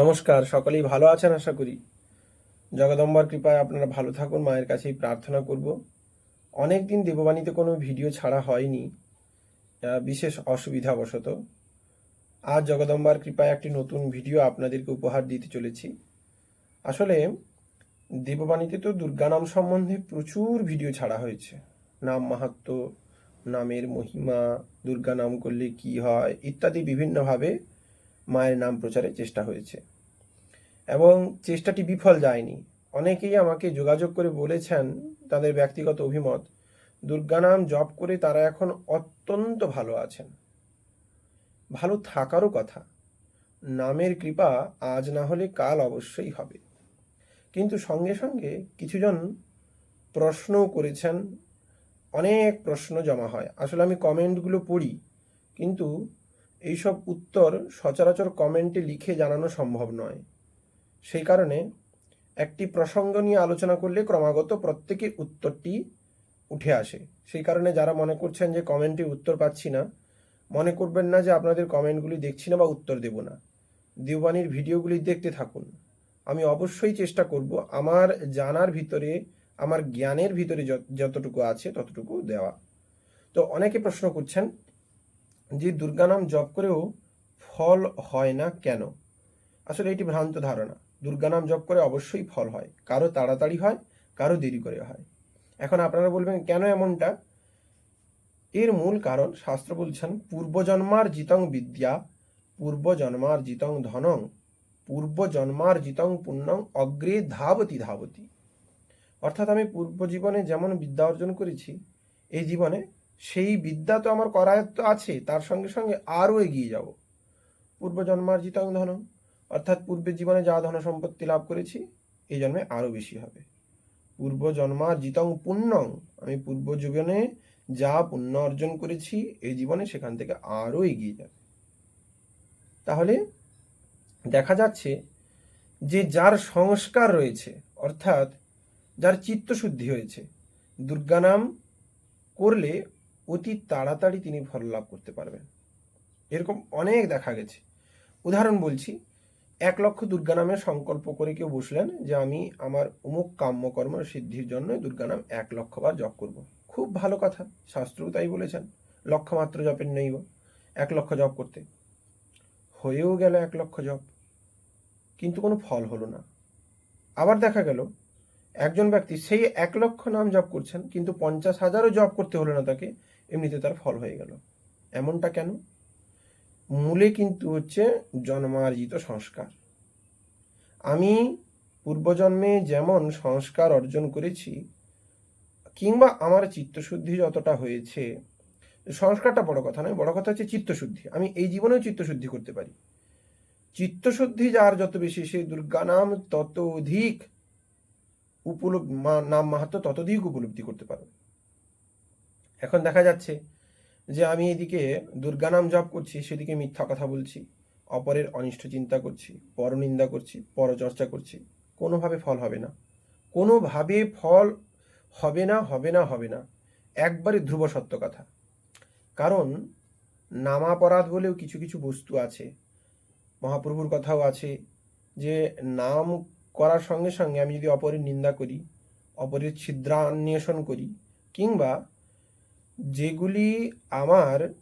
নমস্কার, সকলেই ভালো আছেন আশা করি। জগদম্বার কৃপায় আপনারা ভালো থাকুন, মায়ের কাছেই প্রার্থনা করব। অনেক দিন দেববাণীতে কোনো ভিডিও ছাড়া হয়নি বিশেষ অসুবিধাবশত। আজ জগদম্বার কৃপায় একটি নতুন ভিডিও আপনাদেরকে উপহার দিতে চলেছি। আসলে, দেববাণীতে তো দুর্গা নাম সম্বন্ধে প্রচুর ভিডিও ছাড়া হয়েছে। নাম মাহাত্ম নামের মহিমা, দুর্গা নাম করলে কি হয়, ইত্যাদি বিভিন্নভাবে মায়ের নাম প্রচারের চেষ্টা হয়েছে। এবং চেষ্টাটি বিফল যায়নি। অনেকেই আমাকে যোগাযোগ করে বলেছেন তাদের ব্যক্তিগত অভিমত, দুর্গা নাম জপ করে তারা এখন অত্যন্ত ভালো আছেন। ভালো থাকারও কথা। নামের কৃপা আজ না হলে কাল অবশ্যই হবে। কিন্তু সঙ্গে সঙ্গে কিছুজন প্রশ্নও করেছেন। অনেক প্রশ্ন জমা হয়। আসলে আমি কমেন্টগুলো পড়ি, কিন্তু এইসব উত্তর সচরাচর কমেন্টে লিখে জানানো সম্ভব নয়। সেই কারণে একটি প্রসঙ্গ নিয়ে আলোচনা করলে ক্রমাগত প্রত্যেকের উত্তরটি উঠে আসে। সেই কারণে যারা মনে করছেন যে কমেন্টে উত্তর পাচ্ছি না, মনে করবেন না যে আপনাদের কমেন্টগুলি দেখছি না বা উত্তর দেব না। দেওবানির ভিডিওগুলি দেখতে থাকুন। আমি অবশ্যই চেষ্টা করব আমার জানার ভিতরে, আমার জ্ঞানের ভিতরে যত- যতটুকু আছে ততটুকু দেওয়া। তো অনেকে প্রশ্ন করছেন যে দুর্গা নাম জপ করেও ফল হয় না কেন? আসলে এটি ভ্রান্ত ধারণা। দুর্গা নাম জপ করে অবশ্যই ফল হয়। কারও তাড়াতাড়ি হয়, কারও দেরি করে হয়। এখন আপনারা বলবেন, কেন এমনটা? এর মূল কারণ শাস্ত্র বলছেন, পূর্বজন্মার জিতং বিদ্যা, পূর্বজন্মার জিতং ধনং, পূর্বজন্মার জিতং পুণ্যং অগ্রে ধাবতি ধাবতি। অর্থাৎ আমি পূর্ব জীবনে যেমন বিদ্যা অর্জন করেছি, এই জীবনে সেই বিদ্যা তো আমার করায়ত্ত আছে, তার সঙ্গে সঙ্গে আরও এগিয়ে যাব। পূর্বজন্মার্জিতং ধন অর্থাৎ পূর্বের জীবনে যা ধন সম্পত্তি লাভ করেছি এই জন্মে আরও বেশি হবে। পূর্বজন্মার্জিতং পুণ্যং, আমি পূর্ব জীবনে যা পুণ্য অর্জন করেছি এই জীবনে সেখান থেকে আরও এগিয়ে যাবে। তাহলে দেখা যাচ্ছে যে যার সংস্কার রয়েছে, অর্থাৎ যার চিত্তশুদ্ধি হয়েছে দুর্গা নাম করলে অতি তাড়াতাড়ি তিনি ফল লাভ করতে পারবেন। এরকম অনেক দেখা গেছে। উদাহরণ বলছি, এক লক্ষ দুর্গা নামের সংকল্প করে কেউ বসলেন যে, আমি আমার অমুক কাম্যকর্ম সিদ্ধির জন্য দুর্গা নাম এক লক্ষ বার জপ করব। খুব ভালো কথা, শাস্ত্রও তাই বলেছেন, লক্ষমাত্র জপের নেইব এক লক্ষ জপ করতে। হয়েও গেল এক লক্ষ জপ, কিন্তু কোনো ফল হলো না। আবার দেখা গেল, একজন ব্যক্তি সেই এক লক্ষ নাম জপ করছেন, কিন্তু পঞ্চাশ হাজারও জপ করতে হলো না তাকে এমনিতে তার ফল হয়ে গেল। এমনটা কেন? মূলে কিন্তু হচ্ছে জন্মার্জিত সংস্কার। আমি পূর্বজন্মে যেমন সংস্কার অর্জন করেছি, কিংবা আমার চিত্তশুদ্ধি যতটা হয়েছে, সংস্কারটা বড় কথা নয়, বড় কথা হচ্ছে চিত্তশুদ্ধি। আমি এই জীবনেও চিত্তশুদ্ধি করতে পারি। চিত্তশুদ্ধি যার যত বেশি সেই দুর্গা নাম তত অধিক উপলব্ধ নাম মাহাত্ম ততোধিক উপলব্ধি করতে পারবে। এখন দেখা যাচ্ছে যে আমি এদিকে দুর্গা নাম জপ করছি, সেদিকে মিথ্যা কথা বলছি, অপরের অনিষ্ট চিন্তা করছি, পরনিন্দা করছি, পরচর্চা করছি, কোনোভাবে ফল হবে না। কোনোভাবে ফল হবে না হবে না হবে না। একবারে ধ্রুব সত্য কথা। কারণ নামাপরাধ বলেও কিছু কিছু বস্তু আছে। মহাপ্রভুর কথাও আছে যে নাম করার সঙ্গে সঙ্গে আমি যদি অপরের নিন্দা করি, অপরের ছিদ্রান্বেষণ করি, কিংবা যেগুলি আমার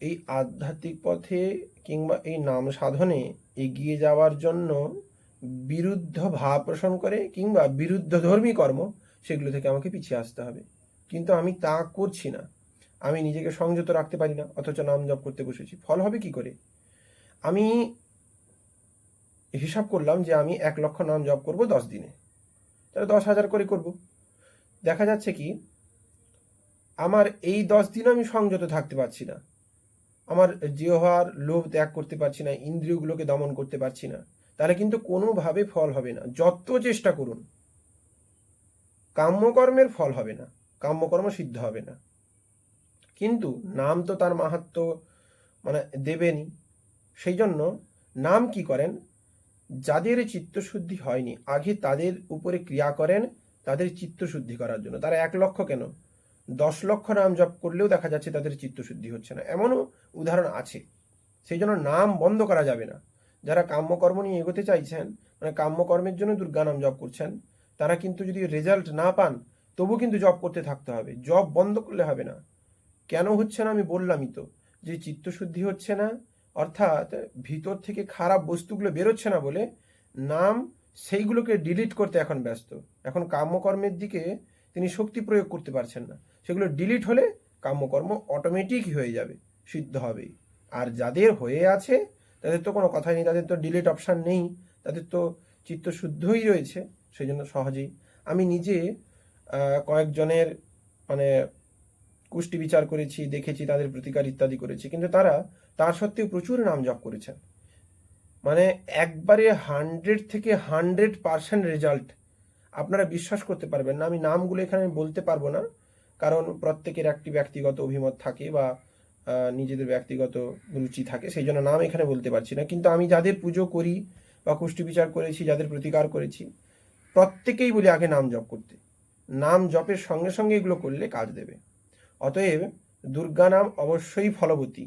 এই আধ্যাত্মিক পথে কিংবা এই নাম সাধনে এগিয়ে যাওয়ার জন্য বিরুদ্ধ ভাব পোষণ করে কিংবা বিরুদ্ধ ধর্মী কর্ম, সেগুলো থেকে আমাকে পিছিয়ে আসতে হবে। কিন্তু আমি তা করছি না। আমি নিজেকে সংযত রাখতে পারি না, অথচ নাম জপ করতে বসেছি। ফল হবে কি করে? আমি হিসাব করলাম যে আমি এক লক্ষ নাম জপ করব দশ দিনে। তাহলে দশ হাজার করে করব। দেখা যাচ্ছে কি আমার এই দশ দিন আমি সংযত থাকতে পারছি না। আমার জিহ্বার লোভ ত্যাগ করতে পারছি না, ইন্দ্রিয়গুলোকে দমন করতে পারছি না। তাহলে কিন্তু কোনোভাবে ফল হবে না। যত চেষ্টা করুন, কাম্যকর্মের ফল হবে না, কাম্যকর্ম সিদ্ধ হবে না। কিন্তু নাম তো তার মাহাত্ম মানে দেবেনি। সেই জন্য নাম কি করেন? যাদের চিত্তশুদ্ধি হয়নি, আগে তাদের উপরে ক্রিয়া করেন, তাদের চিত্তশুদ্ধি করার জন্য। তারা এক লক্ষ কেন? দশ লক্ষ নাম জপ করলেও দেখা যাচ্ছে তাদের চিত্তশুদ্ধি হচ্ছে না। এমনও উদাহরণ আছে। সেই জন্য নাম বন্ধ করা যাবে না। যারা কাম্যকর্ম নিয়ে এগোতে চাইছেন মানে কাম্যকর্মের জন্য দুর্গা নাম জপ করছেন, তারা কিন্তু যদি রেজাল্ট না পান, তবু কিন্তু জব করতে থাকতে হবে। জব বন্ধ করলে হবে না। কেন হচ্ছে না আমি বললামই তো, যে চিত্তশুদ্ধি হচ্ছে না, অর্থাৎ ভিতর থেকে খারাপ বস্তুগুলো বেরোচ্ছে না বলে নাম সেইগুলোকে ডিলিট করতে এখন ব্যস্ত। এখন কাম্যকর্মের দিকে তিনি শক্তি প্রয়োগ করতে পারছেন না। সেগুলো ডিলিট হলে কাম্যকর্ম অটোমেটিক হয়ে যাবে, সিদ্ধ হবেই। আর যাদের হয়ে আছে, তাদের তো কোনো কথাই নেই, তাদের তো ডিলিট অপশান নেই, তাদের তো চিত্ত শুদ্ধই রয়েছে সেই জন্য সহজেই। আমি নিজে কয়েকজনের মানে কুষ্টি বিচার করেছি, দেখেছি, তাদের প্রতিকার ইত্যাদি করেছি, কিন্তু তারা, তার সত্ত্বেও প্রচুর নাম জপ করেছেন। মানে একবারে হান্ড্রেড থেকে হান্ড্রেড পার্সেন্ট রেজাল্ট আপনারা বিশ্বাস করতে পারবেন না। আমি নামগুলো এখানে বলতে পারব না, কারণ প্রত্যেকের একটি ব্যক্তিগত অভিমত থাকে বা নিজেদের ব্যক্তিগত রুচি থাকে, সেই জন্য নাম এখানে বলতে পারছি না। কিন্তু আমি যাদের পুজো করি বা কুষ্টি বিচার করেছি, যাদের প্রতিকার করেছি, প্রত্যেকেই বলি আগে নাম জপ করতে। নাম জপের সঙ্গে সঙ্গে এগুলো করলে কাজ দেবে। অতএব দুর্গা নাম অবশ্যই ফলবতী।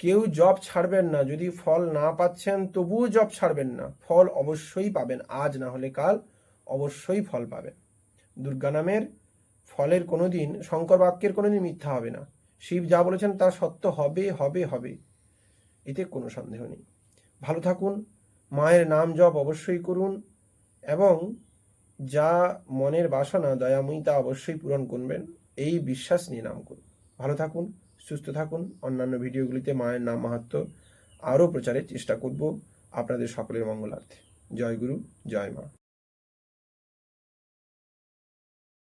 কেউ জব ছাড়বেন না, যদি ফল না পাচ্ছেন তবুও জব ছাড়বেন না, ফল অবশ্যই পাবেন। আজ না হলে কাল অবশ্যই ফল পাবেন দুর্গা নামের ফলের কোনোদিন, শঙ্কর বাক্যের কোনোদিন মিথ্যা হবে না। শিব যা বলেছেন তা সত্য হবে হবে হবে, এতে কোনো সন্দেহ নেই। ভালো থাকুন, মায়ের নাম জপ অবশ্যই করুন এবং যা মনের বাসনা দয়াময়ী তা অবশ্যই পূরণ করবেন, এই বিশ্বাস নিয়ে নাম করুন। ভালো থাকুন, সুস্থ থাকুন। অন্যান্য ভিডিওগুলিতে মায়ের নাম মাহাত্ম আরও প্রচারের চেষ্টা করব। আপনাদের সকলের মঙ্গলার্থে। জয় গুরু, জয় মা।